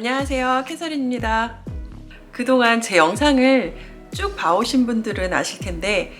안녕하세요. 캐서린입니다. 그동안 제 영상을 쭉 봐오신 분들은 아실 텐데,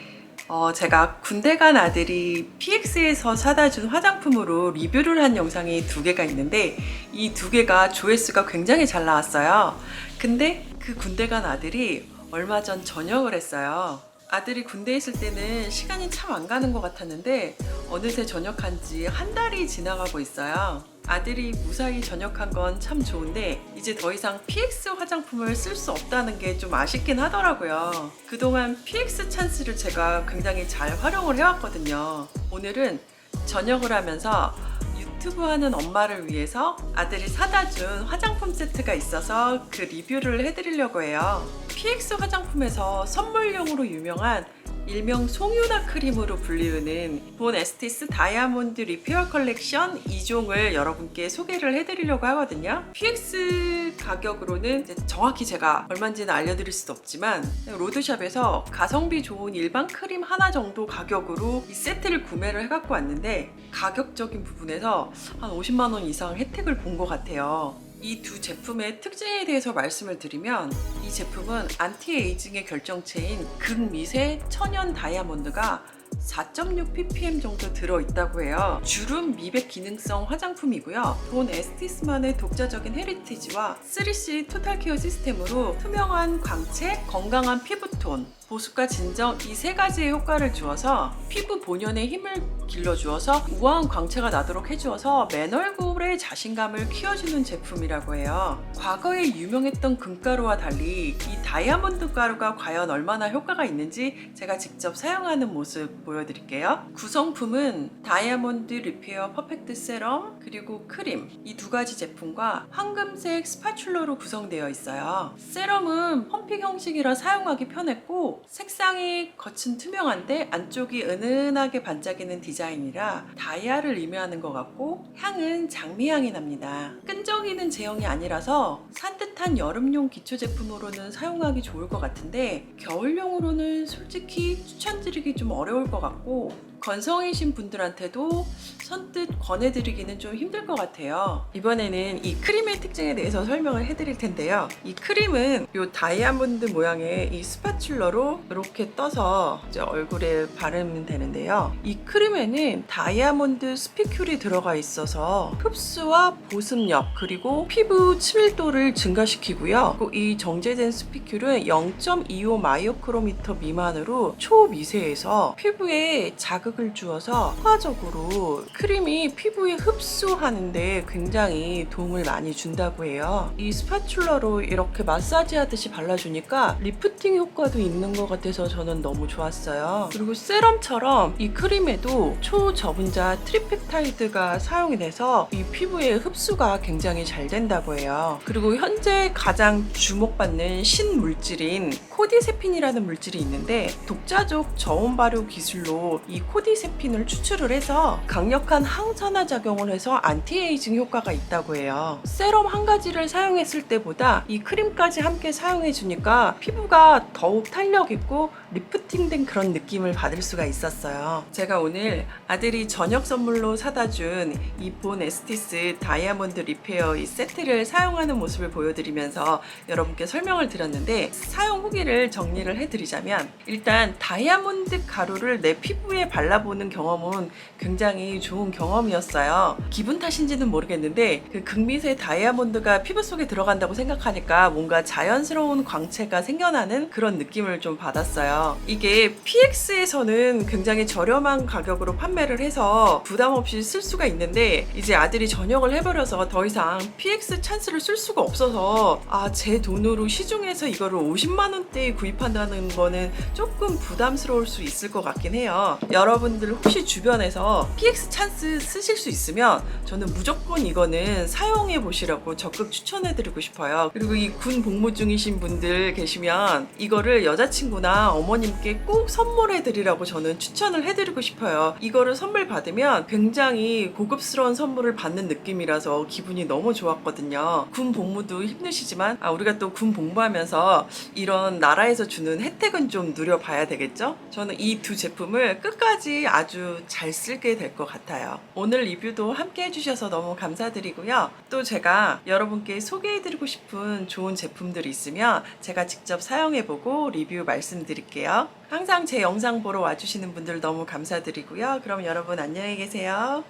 어, 제가 군대 간 아들이 PX에서 사다 준 화장품으로 리뷰를 한 영상이 두 개가 있는데, 이 두 개가 조회수가 굉장히 잘 나왔어요. 근데 그 군대 간 아들이 얼마 전 전역을 했어요. 아들이 군대에 있을 때는 시간이 참 안 가는 것 같았는데 어느새 전역한 지 한 달이 지나가고 있어요. 아들이 무사히 전역한 건 참 좋은데 이제 더 이상 PX 화장품을 쓸 수 없다는 게 좀 아쉽긴 하더라고요. 그동안 PX 찬스를 제가 굉장히 잘 활용을 해왔거든요. 오늘은 전역을 하면서 유튜브 하는 엄마를 위해서 아들이 사다 준 화장품 세트가 있어서 그 리뷰를 해드리려고 해요. PX 화장품에서 선물용으로 유명한 일명 송유나 크림으로 불리우는 본 에스티스 다이아몬드 리페어 컬렉션 2종을 여러분께 소개를 해드리려고 하거든요. PX 가격으로는 정확히 제가 얼마인지는 알려드릴 수도 없지만 로드샵에서 가성비 좋은 일반 크림 하나 정도 가격으로 이 세트를 구매를 해갖고 왔는데 가격적인 부분에서 한 50만 원 이상 혜택을 본 것 같아요. 이 두 제품의 특징에 대해서 말씀을 드리면 이 제품은 안티에이징의 결정체인 극미세 천연 다이아몬드가 4.6 ppm 정도 들어있다고 해요. 주름 미백 기능성 화장품이고요. 본 에스티스만의 독자적인 헤리티지와 3C 토탈 케어 시스템으로 투명한 광채, 건강한 피부톤, 보습과 진정 이 세 가지의 효과를 주어서 피부 본연의 힘을 길러주어서 우아한 광채가 나도록 해주어서 맨 얼굴의 자신감을 키워주는 제품이라고 해요. 과거에 유명했던 금가루와 달리 이 다이아몬드 가루가 과연 얼마나 효과가 있는지 제가 직접 사용하는 모습 보여드릴게요. 구성품은 다이아몬드 리페어 퍼펙트 세럼 그리고 크림 이 두 가지 제품과 황금색 스파츌러로 구성되어 있어요. 세럼은 펌핑 형식이라 사용하기 편했고 색상이 겉은 투명한데 안쪽이 은은하게 반짝이는 디자인이라 다이아를 의미하는 것 같고 향은 장미향이 납니다. 끈적이는 제형이 아니라서 산뜻한 여름용 기초 제품으로는 사용하기 좋을 것 같은데 겨울용으로는 솔직히 추천드리기 좀 어려울 것 같고 건성이신 분들한테도 선뜻 권해드리기는 좀 힘들 것 같아요. 이번에는 이 크림의 특징에 대해서 설명을 해드릴 텐데요. 이 크림은 이 다이아몬드 모양의 이 스파츌러로 이렇게 떠서 얼굴에 바르면 되는데요. 이 크림에는 다이아몬드 스피큘이 들어가 있어서 흡수와 보습력 그리고 피부 친밀도를 증가시키고요. 이 정제된 스피큘은 0.25 마이오크로미터 미만으로 초미세에서 피부에 자극 을 주어서 효과적으로 크림이 피부에 흡수하는데 굉장히 도움을 많이 준다고 해요. 이 스파츌러로 이렇게 마사지 하듯이 발라주니까 리프팅 효과도 있는 것 같아서 저는 너무 좋았어요. 그리고 세럼처럼 이 크림에도 초저분자 트리펙타이드가 사용이 돼서 이 피부에 흡수가 굉장히 잘 된다고 해요. 그리고 현재 가장 주목받는 신물질인 코디세핀이라는 물질이 있는데 독자적 저온 발효 기술로 이 코디 세핀을 추출을 해서 강력한 항산화 작용을 해서 안티에이징 효과가 있다고 해요. 세럼 한 가지를 사용했을 때보다 이 크림까지 함께 사용해 주니까 피부가 더욱 탄력 있고 리프팅된 그런 느낌을 받을 수가 있었어요. 제가 오늘 아들이 저녁 선물로 사다 준 이 본 에스티스 다이아몬드 리페어 이 세트를 사용하는 모습을 보여드리면서 여러분께 설명을 드렸는데 사용 후기를 정리를 해드리자면 일단 다이아몬드 가루를 내 피부에 발라보는 경험은 굉장히 좋은 경험이었어요. 기분 탓인지는 모르겠는데 그 극미세 다이아몬드가 피부 속에 들어간다고 생각하니까 뭔가 자연스러운 광채가 생겨나는 그런 느낌을 좀 받았어요. 이게 PX에서는 굉장히 저렴한 가격으로 판매를 해서 부담 없이 쓸 수가 있는데 이제 아들이 전역을 해버려서 더 이상 PX 찬스를 쓸 수가 없어서 아 제 돈으로 시중에서 이거를 50만 원대에 구입한다는 거는 조금 부담스러울 수 있을 것 같긴 해요. 여러분들 혹시 주변에서 PX 찬스 쓰실 수 있으면 저는 무조건 이거는 사용해 보시라고 적극 추천해 드리고 싶어요. 그리고 이 군 복무 중이신 분들 계시면 이거를 여자친구나 어머 님께 꼭 선물해 드리라고 저는 추천을 해드리고 싶어요. 이거를 선물 받으면 굉장히 고급스러운 선물을 받는 느낌이라서 기분이 너무 좋았거든요. 군 복무도 힘드시지만 아, 우리가 또 군 복무하면서 이런 나라에서 주는 혜택은 좀 누려봐야 되겠죠? 저는 이 두 제품을 끝까지 아주 잘 쓸게 될 것 같아요. 오늘 리뷰도 함께 해주셔서 너무 감사드리고요. 또 제가 여러분께 소개해드리고 싶은 좋은 제품들이 있으면 제가 직접 사용해보고 리뷰 말씀드릴 게요. 항상 제 영상 보러 와주시는 분들 너무 감사드리고요. 그럼 여러분 안녕히 계세요.